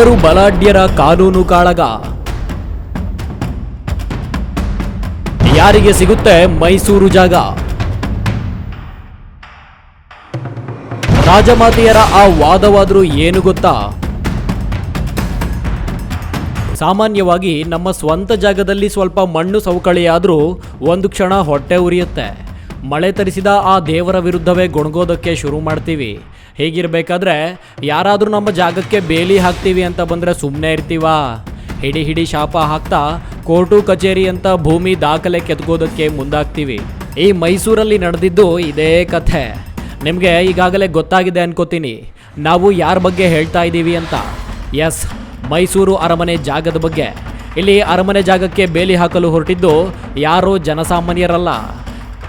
ಇಬ್ಬರು ಬಲಾಢ್ಯರ ಕಾನೂನು ಕಾಳಗ. ಯಾರಿಗೆ ಸಿಗುತ್ತೆ ಮೈಸೂರು ಜಾಗ? ರಾಜಮಾತೆಯರ ಆ ವಾದವಾದರೂ ಏನು ಗೊತ್ತಾ? ಸಾಮಾನ್ಯವಾಗಿ ನಮ್ಮ ಸ್ವಂತ ಜಾಗದಲ್ಲಿ ಸ್ವಲ್ಪ ಮಣ್ಣು ಸವಕಳಿಯಾದರೂ ಒಂದು ಕ್ಷಣ ಹೊಟ್ಟೆ ಉರಿಯುತ್ತೆ. ಮಳೆ ತರಿಸಿದ ಆ ದೇವರ ವಿರುದ್ಧವೇ ಗೊಣಗೋದಕ್ಕೆ ಶುರು ಮಾಡ್ತೀವಿ. ಹೇಗಿರಬೇಕಾದ್ರೆ ಯಾರಾದರೂ ನಮ್ಮ ಜಾಗಕ್ಕೆ ಬೇಲಿ ಹಾಕ್ತೀವಿ ಅಂತ ಬಂದರೆ ಸುಮ್ಮನೆ ಇರ್ತೀವಾ? ಹಿಡಿ ಹಿಡಿ ಶಾಪ ಹಾಕ್ತಾ ಕೋರ್ಟು ಕಚೇರಿ ಅಂತ ಭೂಮಿ ದಾಖಲೆ ಕೆತ್ಕೋದಕ್ಕೆ ಮುಂದಾಗ್ತೀವಿ. ಈ ಮೈಸೂರಲ್ಲಿ ನಡೆದಿದ್ದು ಇದೇ ಕಥೆ. ನಿಮಗೆ ಈಗಾಗಲೇ ಗೊತ್ತಾಗಿದೆ ಅನ್ಕೋತೀನಿ. ನಾವು ಯಾರ ಬಗ್ಗೆ ಹೇಳ್ತಾ ಇದ್ದೀವಿ ಅಂತ. ಎಸ್, ಮೈಸೂರು ಅರಮನೆ ಜಾಗದ ಬಗ್ಗೆ. ಇಲ್ಲಿ ಅರಮನೆ ಜಾಗಕ್ಕೆ ಬೇಲಿ ಹಾಕಲು ಹೊರಟಿದ್ದು ಯಾರೋ ಜನಸಾಮಾನ್ಯರಲ್ಲ.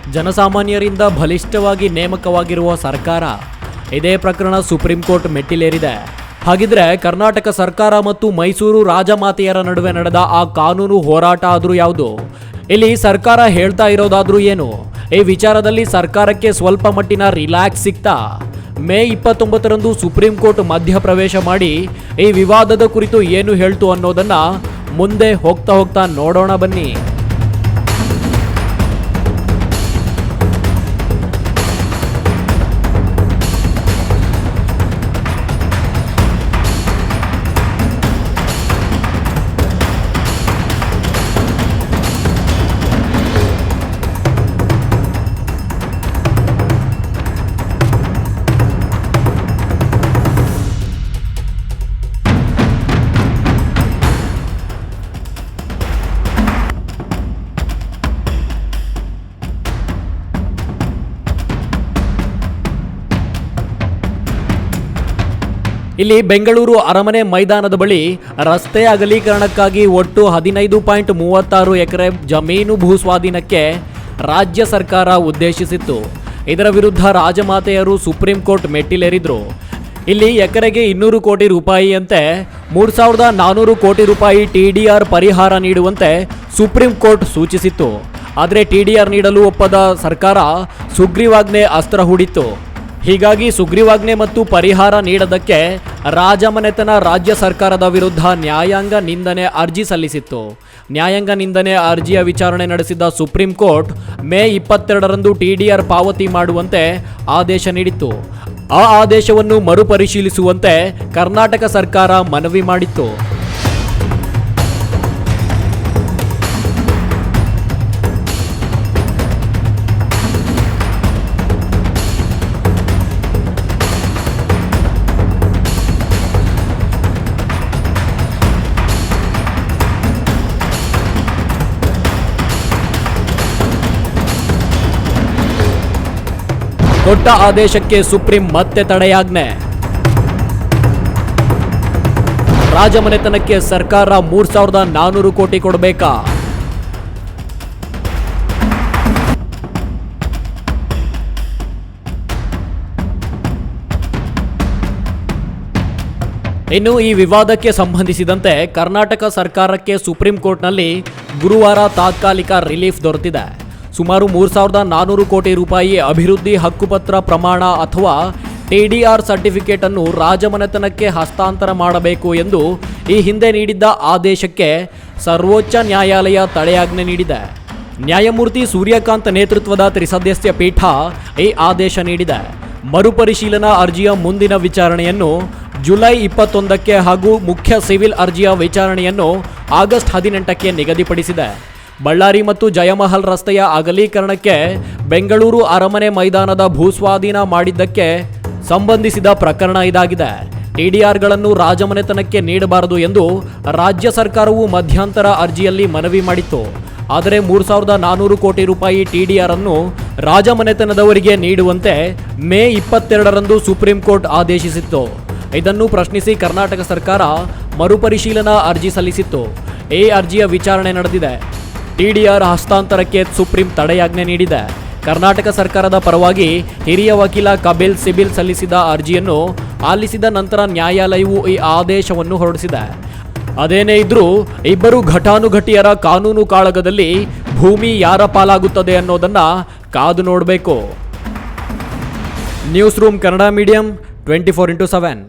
ಜನಸಾಮಾನ್ಯರಿಂದ ಬಲಿಷ್ಠವಾಗಿ ನೇಮಕವಾಗಿರುವ ಸರ್ಕಾರ ಇದೇ ಪ್ರಕರಣ ಸುಪ್ರೀಂ ಕೋರ್ಟ್ ಮೆಟ್ಟಿಲೇರಿದೆ. ಹಾಗಿದ್ರೆ ಕರ್ನಾಟಕ ಸರ್ಕಾರ ಮತ್ತು ಮೈಸೂರು ರಾಜಮಾತೆಯರ ನಡುವೆ ನಡೆದ ಆ ಕಾನೂನು ಹೋರಾಟ ಆದರೂ ಯಾವುದು? ಇಲ್ಲಿ ಸರ್ಕಾರ ಹೇಳ್ತಾ ಇರೋದಾದ್ರೂ ಏನು? ಈ ವಿಚಾರದಲ್ಲಿ ಸರ್ಕಾರಕ್ಕೆ ಸ್ವಲ್ಪ ಮಟ್ಟಿನ ರಿಲ್ಯಾಕ್ಸ್ ಸಿಗ್ತಾ? ಮೇ ಇಪ್ಪತ್ತೊಂಬತ್ತರಂದು ಸುಪ್ರೀಂ ಕೋರ್ಟ್ ಮಧ್ಯಪ್ರವೇಶ ಮಾಡಿ ಈ ವಿವಾದದ ಕುರಿತು ಏನು ಹೇಳ್ತು ಅನ್ನೋದನ್ನ ಮುಂದೆ ಹೋಗ್ತಾ ಹೋಗ್ತಾ ನೋಡೋಣ ಬನ್ನಿ. ಇಲ್ಲಿ ಬೆಂಗಳೂರು ಅರಮನೆ ಮೈದಾನದ ಬಳಿ ರಸ್ತೆ ಅಗಲೀಕರಣಕ್ಕಾಗಿ ಒಟ್ಟು ಹದಿನೈದು ಪಾಯಿಂಟ್ ಮೂವತ್ತಾರು ಎಕರೆ ಜಮೀನು ಭೂಸ್ವಾಧೀನಕ್ಕೆ ರಾಜ್ಯ ಸರ್ಕಾರ ಉದ್ದೇಶಿಸಿತ್ತು. ಇದರ ವಿರುದ್ಧ ರಾಜಮಾತೆಯರು ಸುಪ್ರೀಂ ಕೋರ್ಟ್ ಮೆಟ್ಟಿಲೇರಿದ್ರು. ಇಲ್ಲಿ ಎಕರೆಗೆ ಇನ್ನೂರು ಕೋಟಿ ರೂಪಾಯಿಯಂತೆ ಮೂರು ಸಾವಿರದ ನಾನ್ನೂರು ಕೋಟಿ ರೂಪಾಯಿ ಟಿ ಡಿ ಆರ್ ಪರಿಹಾರ ನೀಡುವಂತೆ ಸುಪ್ರೀಂ ಕೋರ್ಟ್ ಸೂಚಿಸಿತ್ತು. ಆದರೆ ಟಿ ಡಿ ಆರ್ ನೀಡಲು ಒಪ್ಪದ ಸರ್ಕಾರ ಸುಗ್ರೀವಾಜ್ಞೆ ಅಸ್ತ್ರ ಹೂಡಿತ್ತು. ಹೀಗಾಗಿ ಸುಗ್ರೀವಾಜ್ಞೆ ಮತ್ತು ಪರಿಹಾರ ನೀಡದಕ್ಕೆ ರಾಜಮನೆತನ ರಾಜ್ಯ ಸರ್ಕಾರದ ವಿರುದ್ಧ ನ್ಯಾಯಾಂಗ ನಿಂದನೆ ಅರ್ಜಿ ಸಲ್ಲಿಸಿತ್ತು. ನ್ಯಾಯಾಂಗ ನಿಂದನೆ ಅರ್ಜಿಯ ವಿಚಾರಣೆ ನಡೆಸಿದ ಸುಪ್ರೀಂ ಕೋರ್ಟ್ ಮೇ ಇಪ್ಪತ್ತೆರಡರಂದು ಟಿಡಿಆರ್ ಪಾವತಿ ಮಾಡುವಂತೆ ಆದೇಶ ನೀಡಿತ್ತು. ಆ ಆದೇಶವನ್ನು ಮರುಪರಿಶೀಲಿಸುವಂತೆ ಕರ್ನಾಟಕ ಸರ್ಕಾರ ಮನವಿ ಮಾಡಿತ್ತು. ಕೊಟ್ಟ ಆದೇಶಕ್ಕೆ ಸುಪ್ರೀಂ ಮತ್ತೆ ತಡೆಯಾಜ್ಞೆ. ರಾಜಮನೆತನಕ್ಕೆ ಸರ್ಕಾರ ಮೂರ್ ಸಾವಿರದ ನಾನೂರು ಕೋಟಿ ಕೊಡಬೇಕಾ? ಇನ್ನು ಈ ವಿವಾದಕ್ಕೆ ಸಂಬಂಧಿಸಿದಂತೆ ಕರ್ನಾಟಕ ಸರ್ಕಾರಕ್ಕೆ ಸುಪ್ರೀಂ ಕೋರ್ಟ್ನಲ್ಲಿ ಗುರುವಾರ ತಾತ್ಕಾಲಿಕ ರಿಲೀಫ್ ದೊರೆತಿದೆ. ಸುಮಾರು ಮೂರು ಸಾವಿರದ ನಾನೂರು ಕೋಟಿ ರೂಪಾಯಿ ಅಭಿವೃದ್ಧಿ ಹಕ್ಕುಪತ್ರ ಪ್ರಮಾಣ ಅಥವಾ ಟಿಡಿಆರ್ ಸರ್ಟಿಫಿಕೇಟ್ ಅನ್ನು ರಾಜಮನೆತನಕ್ಕೆ ಹಸ್ತಾಂತರ ಮಾಡಬೇಕು ಎಂದು ಈ ಹಿಂದೆ ನೀಡಿದ್ದ ಆದೇಶಕ್ಕೆ ಸರ್ವೋಚ್ಚ ನ್ಯಾಯಾಲಯ ತಡೆಯಾಜ್ಞೆ ನೀಡಿದೆ. ನ್ಯಾಯಮೂರ್ತಿ ಸೂರ್ಯಕಾಂತ್ ನೇತೃತ್ವದ ತ್ರಿಸದಸ್ಯ ಪೀಠ ಈ ಆದೇಶ ನೀಡಿದೆ. ಮರುಪರಿಶೀಲನಾ ಅರ್ಜಿಯ ಮುಂದಿನ ವಿಚಾರಣೆಯನ್ನು ಜುಲೈ ಇಪ್ಪತ್ತೊಂದಕ್ಕೆ ಹಾಗೂ ಮುಖ್ಯ ಸಿವಿಲ್ ಅರ್ಜಿಯ ವಿಚಾರಣೆಯನ್ನು ಆಗಸ್ಟ್ ಹದಿನೆಂಟಕ್ಕೆ ನಿಗದಿಪಡಿಸಿದೆ. ಬಳ್ಳಾರಿ ಮತ್ತು ಜಯಮಹಲ್ ರಸ್ತೆಯ ಅಗಲೀಕರಣಕ್ಕೆ ಬೆಂಗಳೂರು ಅರಮನೆ ಮೈದಾನದ ಭೂಸ್ವಾಧೀನ ಮಾಡಿದ್ದಕ್ಕೆ ಸಂಬಂಧಿಸಿದ ಪ್ರಕರಣ ಇದಾಗಿದೆ. ಟಿಡಿಆರ್ಗಳನ್ನು ರಾಜಮನೆತನಕ್ಕೆ ನೀಡಬಾರದು ಎಂದು ರಾಜ್ಯ ಸರ್ಕಾರವು ಮಧ್ಯಂತರ ಅರ್ಜಿಯಲ್ಲಿ ಮನವಿ ಮಾಡಿತ್ತು. ಆದರೆ ಮೂರು ಸಾವಿರದ ನಾನೂರು ಕೋಟಿ ರೂಪಾಯಿ ಟಿಡಿಆರ್ ಅನ್ನು ರಾಜಮನೆತನದವರಿಗೆ ನೀಡುವಂತೆ ಮೇ ಇಪ್ಪತ್ತೆರಡರಂದು ಸುಪ್ರೀಂ ಕೋರ್ಟ್ ಆದೇಶಿಸಿತ್ತು. ಇದನ್ನು ಪ್ರಶ್ನಿಸಿ ಕರ್ನಾಟಕ ಸರ್ಕಾರ ಮರುಪರಿಶೀಲನಾ ಅರ್ಜಿ ಸಲ್ಲಿಸಿತ್ತು. ಈ ಅರ್ಜಿಯ ವಿಚಾರಣೆ ನಡೆದಿದೆ. ಟಿಡಿಆರ್ ಹಸ್ತಾಂತರಕ್ಕೆ ಸುಪ್ರೀಂ ತಡೆಯಾಜ್ಞೆ ನೀಡಿದೆ. ಕರ್ನಾಟಕ ಸರ್ಕಾರದ ಪರವಾಗಿ ಹಿರಿಯ ವಕೀಲ ಕಬಿಲ್ ಸಿಬಿಲ್ ಸಲ್ಲಿಸಿದ ಅರ್ಜಿಯನ್ನು ಆಲಿಸಿದ ನಂತರ ನ್ಯಾಯಾಲಯವು ಈ ಆದೇಶವನ್ನು ಹೊರಡಿಸಿದೆ. ಅದೇನೇ ಇದ್ರೂ ಇಬ್ಬರು ಘಟಾನುಘಟಿಯರ ಕಾನೂನು ಕಾಳಗದಲ್ಲಿ ಭೂಮಿ ಯಾರ ಪಾಲಾಗುತ್ತದೆ ಅನ್ನೋದನ್ನ ಕಾದು ನೋಡಬೇಕು. News room Kannada medium twenty four into seven